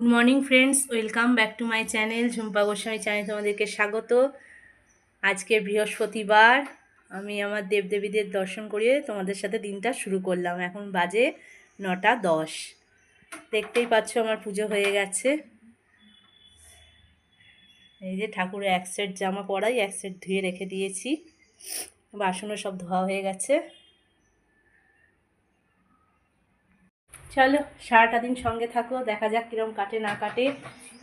Good morning friends welcome back to my channel Jhumpa Goswami channel তোমাদেরকে স্বাগত। আজকে বৃহস্পতিবার, আমি আমার দেবদেবীদের দর্শন করিয়ে তোমাদের সাথে দিনটা শুরু করলাম। এখন বাজে নটা দশ। দেখতেই পাচ্ছ আমার পুজো হয়ে গেছে। এই যে ঠাকুরের এক সেট জামা পরাই, এক সেট ধুয়ে রেখে দিয়েছি। বাসনও সব ধোয়া হয়ে গেছে। চলো, সারাটা দিন সঙ্গে থাকো, দেখা যাক কীরকম কাটে, না কাটে।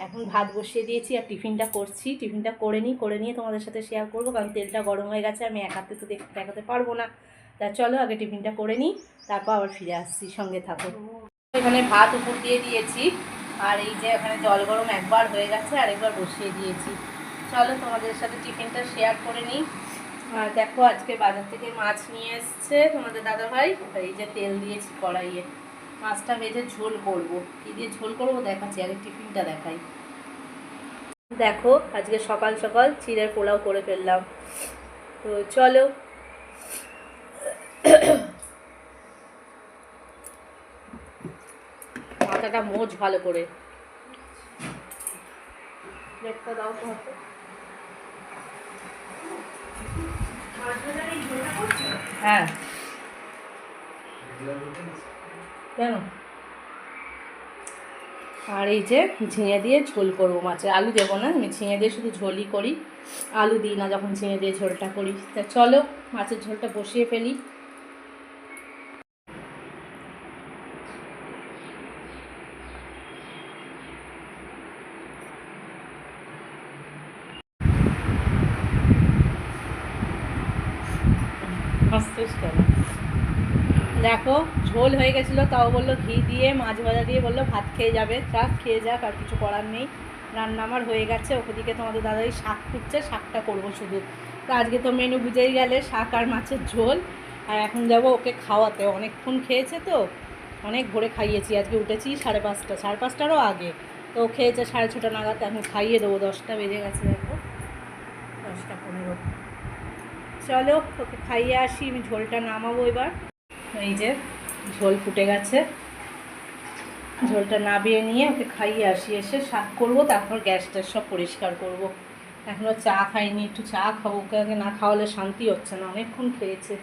এখন ভাত বসিয়ে দিয়েছি আর টিফিনটা করছি। টিফিনটা করে নিই, করে নিয়ে তোমাদের সাথে শেয়ার করব, কারণ তেলটা গরম হয়ে গেছে, আমি একাতে তো দেখ দেখাতে পারব না। তা চলো, আগে টিফিনটা করে নিই, তারপর আবার ফিরে আসছি, সঙ্গে থাকো। এখানে ভাত উপর দিয়ে দিয়েছি, আর এই যে এখানে জল গরম একবার হয়ে গেছে আর একবার বসিয়ে দিয়েছি। চলো, তোমাদের সাথে টিফিনটা শেয়ার করে নিই। দেখো, আজকে বাজার থেকে মাছ নিয়ে এসছে তোমাদের দাদাভাই, এই যে তেল দিয়েছি কড়াইয়ে। মাছটা ভেজে ঝোল করব। কী দিয়ে ঝোল করব দেখাচ্ছি, আগে টিফিনটা দেখাই। দেখো, আজকে সকাল সকাল চিড়ের পোলাও করে ফেললাম। তো চলো। মাথাটা মোজ ভালো করে। হ্যাঁ। কেন? আর এই যে ঝিঙে দিয়ে ঝোল করব মাছের আলু দেবো না, আমি ঝিঙে দিয়ে শুধু ঝোলই করি, আলু দিই না যখন ঝিঙে দিয়ে ঝোলটা করি। তা চলো মাছের ঝোলটা বসিয়ে ফেলি। দেখো ঝোল হয়ে গেছিল, তাও বলল ঘি দিয়ে, মাছ ভাজা দিয়ে বলল ভাত খেয়ে যাবে, যাক, খেয়ে যাক, আর কিছু করার নেই। রান্না আমার হয়ে গেছে ওদিকে তোমাদের দাদাই শাক খুঁজছে, শাকটা করব শুধু। তো আজকে তো মেনু বুঝেই গেলে, শাক আর মাছের ঝোল। আর এখন যাব ওকে খাওয়াতে। অনেকক্ষণ খেয়েছে তো, অনেক ভোরে খাইয়েছি। আজকে উঠেছি সাড়ে পাঁচটা, সাড়ে পাঁচটারও আগে। তো ও খেয়েছে সাড়ে ছটা নাগাদ, এখন খাইয়ে দেবো। দশটা বেজে গেছে দেখো, দশটা পনেরো। চলো, ওকে খাইয়ে আসি, আমি ঝোলটা নামাবো এবার। এই যে ঝোল ফুটে গেছে। ঝোলটা নাবিয়ে নিয়ে ওকে খাইয়ে আসি, এসে শাক করব, তারপর গ্যাসটা সব পরিষ্কার করব। এখনও চা খাইনি, একটু চা খাব, ওকে আগে না খাওয়ালে শান্তি হচ্ছে না, অনেকক্ষণ খেয়েছে।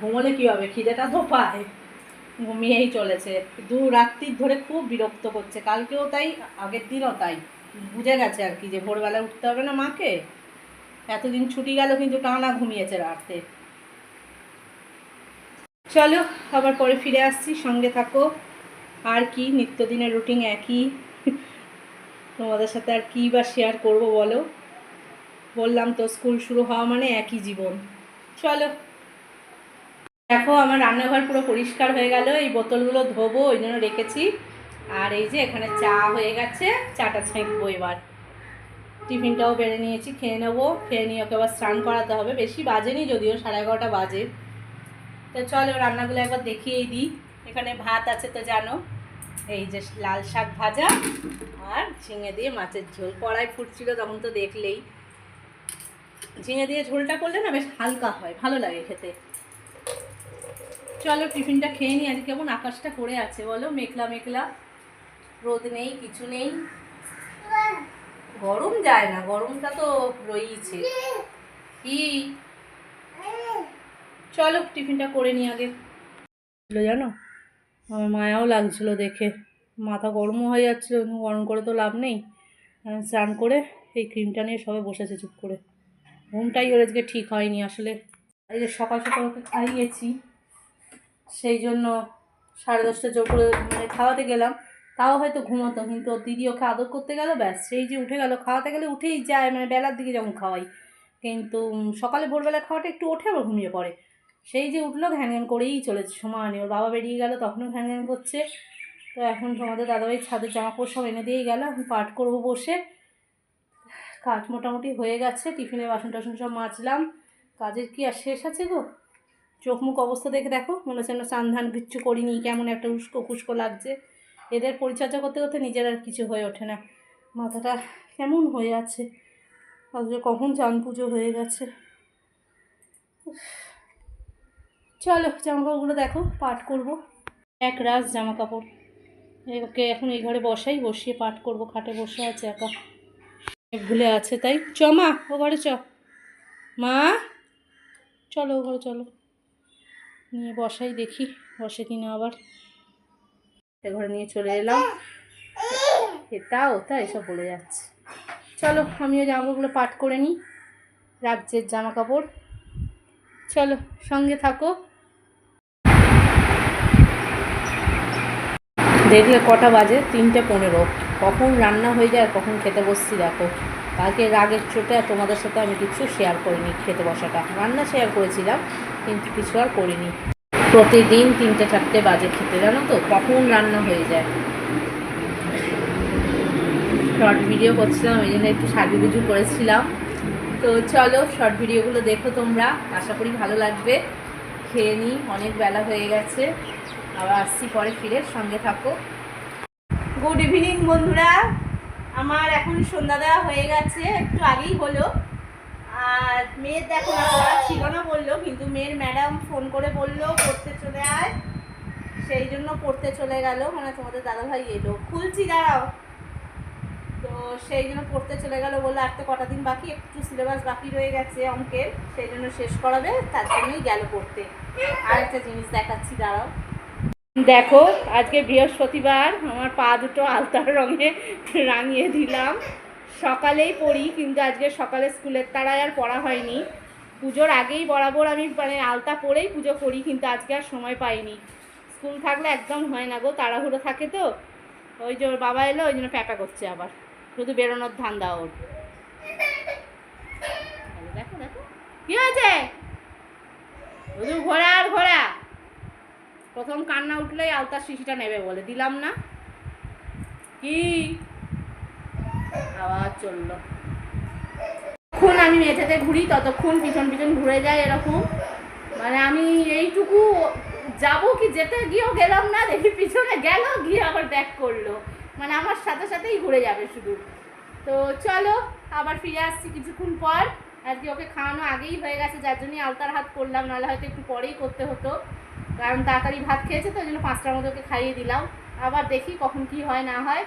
ঘুমোলে কী হবে? খিদেটা তো পায়। ঘুমিয়েই চলেছে। দু রাত্রির ধরে খুব বিরক্ত করছে। কালকেও তাই, আগের দিনও তাই। বুঝে গেছে আর কি যে ভোরবেলা উঠতে হবে না মাকে। এতদিন ছুটি গেল কিন্তু টানা ঘুমিয়েছে রাতে। চলো, আবার পরে ফিরে আসছি, সঙ্গে থাকো। আর কি, নিত্যদিনের রুটিন একই। তোমাদের সাথে আর কী বা শেয়ার করব বলো? বললাম তো স্কুল শুরু হওয়া মানে একই জীবন। চলো। দেখো, আমার রান্নাঘর পুরো পরিষ্কার হয়ে গেল। এই বোতলগুলো ধোবো, ওই জন্য রেখেছি। আর এই যে, এখানে চা হয়ে গেছে, চাটা ছেঁকবো এবার। টিফিনটাও বেড়ে নিয়েছি, খেয়ে নেব। খেয়ে নিয়ে ওকে আবার স্নান করাতে হবে। বেশি বাজেনি, যদিও সাড়ে এগারোটা বাজে। তো চলো রান্নাগুলো একবার দেখিয়েই দিই। এখানে ভাত আছে তো জানো? এই যে লাল শাক ভাজা আর ঝিঙে দিয়ে মাছের ঝোল। কড়াই ফুটছিল তখন তো দেখলেই। ঝিঙে দিয়ে ঝোলটা করলে না বেশ হালকা হয়, ভালো লাগে খেতে। চলো টিফিনটা খেয়ে নিই, আজকে কেমন আকাশটা করে আছে বলো? মেঘলা মেঘলা, রোদ নেই, কিছু নেই। গরম যায় না, গরমটা তো রয়েছে কি? চলো, টিফিনটা করে নিই আগে। জানো? আমার মায়াও লাগছিল দেখে। মাথা গরমও হয়ে যাচ্ছিল গরম করে তো লাভ নেই। স্নান করে এই ক্রিমটা নিয়ে সবাই বসেছে চুপ করে। ঘুমটাই ওর আজকে ঠিক হয়নি আসলে। এই যে সকাল সকাল ওকে খাইয়েছি, সেই জন্য সাড়ে দশটা জোর করে মানে খাওয়াতে গেলাম। তাও হয়তো ঘুমোতো, কিন্তু ওর দিদি ওকে আদর করতে গেল, ব্যাস। সেই যে উঠে গেল, খাওয়াতে গেলে উঠেই যায় মানে বেলার দিকে যখন খাওয়াই। কিন্তু সকালে ভোরবেলা খাওয়াটা একটু ওঠে, আবার ঘুমিয়ে পড়ে। সেই যে উঠল, ঘ্যান ঘ্যান করেই চলেছে। সমানে ওর বাবা বেরিয়ে গেল, তখনও ঘ্যান ঘ্যান করছে। তো এখন তোমাদের দাদাভাই ছাদের জামা কাপড় সব এনে দিয়েই গেল। এখন পাঠ করব বসে। কাজ মোটামুটি হয়ে গেছে, টিফিনে বাসন টাসন সব মাজলাম। কাজের কি আর শেষ আছে গো? চোখ মুখ অবস্থা দেখে দেখো, মনে হচ্ছে স্নান ধান কিচ্ছু করিনি, কেমন একটা উস্কো খুস্কো লাগছে। এদের পরিচর্যা করতে করতে নিজের আর কিছু হয়ে ওঠে না। মাথাটা কেমন হয়ে আছে? অথচ কখন চান পুজো হয়ে গেছে? চলো জামা কাপড়গুলো দেখো, পাট করব। এক রাস জামা কাপড় ওকে এখন এই ঘরে বসাই, বসিয়ে পাঠ করব, খাটে বসে আছে একা। ভুলে আছে তাই। চ মা, ও ঘরে চ। মা, চলো ও ঘরে চলো। নিয়ে বসাই দেখি, বসে কিনা আবার। ঘরে নিয়ে চলে এলাম। এটা ওটা এসব বলে যাচ্ছে। চলো আমিও জামাগুলো পাঠ করে নিই। রাজ্যের জামা কাপড় চলো সঙ্গে থাকো। দেখলে কটা বাজে? তিনটে পনেরো। কখন রান্না হয়ে যায়, কখন খেতে বসছি, দেখো। কালকে রাগের চোটে আর তোমাদের সাথে আমি কিছু শেয়ার করিনি খেতে বসাটা। রান্না শেয়ার করেছিলাম, কিন্তু কিছু আর করিনি। প্রতিদিন তিনটে চারটে বাজে খেতে, জানো তো? কখন রান্না হয়ে যায়। শর্ট ভিডিও করছিলাম ওই জন্য একটু সাজুগুজু করেছিলাম। তো চলো শর্ট ভিডিওগুলো দেখো তোমরা। আশা করি ভালো লাগবে। খেয়ে নিই, অনেক বেলা হয়ে গেছে। আবার আসছি পরে ফিরে, সঙ্গে থাকো। গুড ইভিনিং বন্ধুরা। আমার এখন সন্ধ্যা দেওয়া হয়ে গেছে, একটু আগেই হলো। আর মেয়ের দেখো ছিল না বলল, কিন্তু মেয়ের ম্যাডাম ফোন করে বলল, পড়তে চলে আয়। সেই জন্য পড়তে চলে গেল। মানে তোমাদের দাদাভাই এলো। খুলছি, দাঁড়াও। তো সেই জন্য পড়তে চলে গেল বলল আর তো কটা দিন বাকি, একটু সিলেবাস বাকি রয়ে গেছে অঙ্কের। সেই জন্য শেষ করাবে, তার জন্যই গেল পড়তে। আর একটা জিনিস দেখাচ্ছি, দাঁড়াও। দেখো, আজকে বৃহস্পতিবার, আমার পা দুটো আলতার রঙে রাঙিয়ে দিলাম। সকালেই পড়ি, কিন্তু আজকে সকালে স্কুলের তারায় আর পড়া হয়নি। পুজোর আগেই বরাবর আমি মানে আলতা পরেই পুজো করি, কিন্তু আজকে আর সময় পাইনি। স্কুল থাকলে একদম হয় না গো, তাড়াহুড়ো থাকে তো। ওই যে বাবা এলো, ওই জন্য প্যাপা করছে আবার। শুধু বেরোনোর ধান্দা ওর। দেখো দেখো। কি হয়েছে? শুধু ঘোরা আর ঘোরা। প্রথম কান্না উঠলেই আলতার শিশিটা নেবে বলে, দিলাম না। কি? আবার চলল। যখন আমি মেঝেতে ঘুরি, ততক্ষণ পিছন পিছন ঘুরে যায় এরকম। মানে আমি এইটুকু যাব কি যেতে? গিয়েও গেলাম না, দেখি পিছনে গেল, গিয়ে আবার ব্যাক করল। মানে আমার সাথে সাথেই ঘুরে যাবে শুধু। তো চলো, আবার ফিরে আসছি কিছুক্ষণ পর। আজকে ওকে খাওয়ানো আগেই হয়ে গেছে, যার জন্যই আলতার হাত করলাম, নাহলে হয়তো একটু পরেই করতে হতো। কারণ তাড়াতাড়ি ভাত খেয়েছে তো, ওই জন্য পাঁচটার মধ্যে ওকে খাইয়ে দিলাম। আবার দেখি কখন কি হয়, না হয়।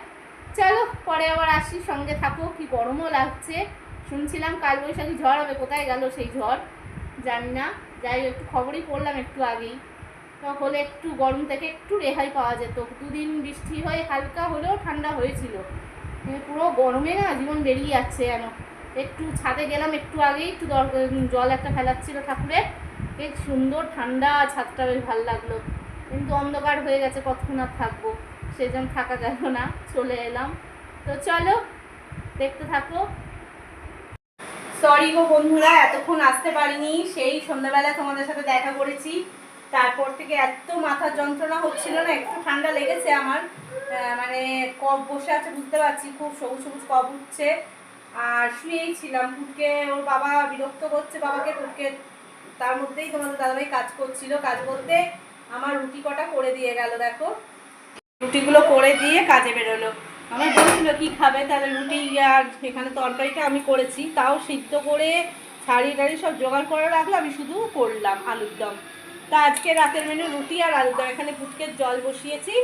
চলো, পরে আবার আসি, সঙ্গে থাকো। কি গরমও লাগছে। শুনছিলাম কাল বৈশাখী ঝড় হবে, কোথায় গেল সেই ঝড়? জানি না। যাই একটু খবরই পড়লাম একটু আগেই। হলে একটু গরম থেকে একটু রেহাই পাওয়া যেত। দুদিন বৃষ্টি হয়ে হালকা হলেও ঠান্ডা হয়েছিল। পুরো গরমে না জীবন বেরিয়ে যাচ্ছে যেন। একটু ছাদে গেলাম একটু আগেই, একটু জল একটা ফেলাচ্ছিল ঠাকুরের। বেশ সুন্দর, ঠান্ডা ছাদটা বেশ ভালো লাগল। কিন্তু অন্ধকার হয়ে গেছে, কতক্ষণ আর থাকব? সেই জন্য থাকা গেল না, চলে এলাম। তো চলো, দেখতে থাকো। সরি গো বন্ধুরা, এতক্ষণ আসতে পারিনি। সেই সন্ধ্যাবেলা তোমাদের সাথে দেখা করেছি। তারপর থেকে এত মাথার যন্ত্রণা হচ্ছিল না, একটু ঠান্ডা লেগেছে আমার। মানে কফ বসে আছে, বুঝতে পারছি, খুব সবুজ সবুজ কফ উঠছে। আর শুয়েই ছিলাম পুটকে ওর বাবা বিরক্ত করছে, বাবাকে পুটকে তার মধ্যেই তোমাদের দাদাভাই কাজ করছিল। কাজ করতে আমার রুটি কটা করে দিয়ে গেল, দেখো। রুটিগুলো করে দিয়ে কাজে বেরোলো। আমার বলছিল কি খাবে? তাহলে রুটি আর এখানে তরকারিটা আমি করেছি। তাও সিদ্ধ করে শাড়ি টাড়ি সব জোগাড় করে রাখল আমি শুধু করলাম আলুর দম। তা আজকে রাতের মেনু রুটি আর আলুর দম। এখানে ফুটকের জল বসিয়েছি।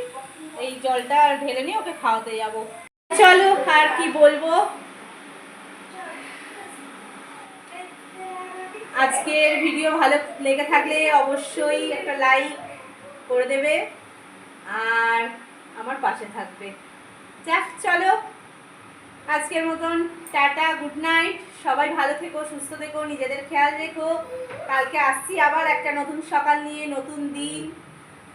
এই জলটা ঢেলে নিয়ে ওকে খাওয়াতে যাব। চলো, আর কি বলব? আজকের ভিডিও ভালো লেগে থাকলে অবশ্যই একটা লাইক করে দেবে আর আমার পাশে থাকবে। যাক, চলো। আজকের মতন টাটা গুড নাইট সবাই ভালো থেকো, সুস্থ থেকো, নিজেদের খেয়াল রেখো। কালকে আসছি আবার একটা নতুন সকাল নিয়ে, নতুন দিন।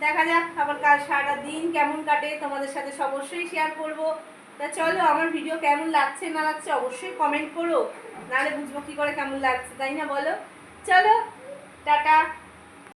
দেখা যাক আবার কাল সারাটা দিন কেমন কাটে, তোমাদের সাথে অবশ্যই শেয়ার করব। তা চলো, আমার ভিডিও কেমন লাগছে না লাগছে অবশ্যই কমেন্ট করো। নাহলে বুঝব কী করে কেমন লাগছে, তাই না বলো? চলো টাটা।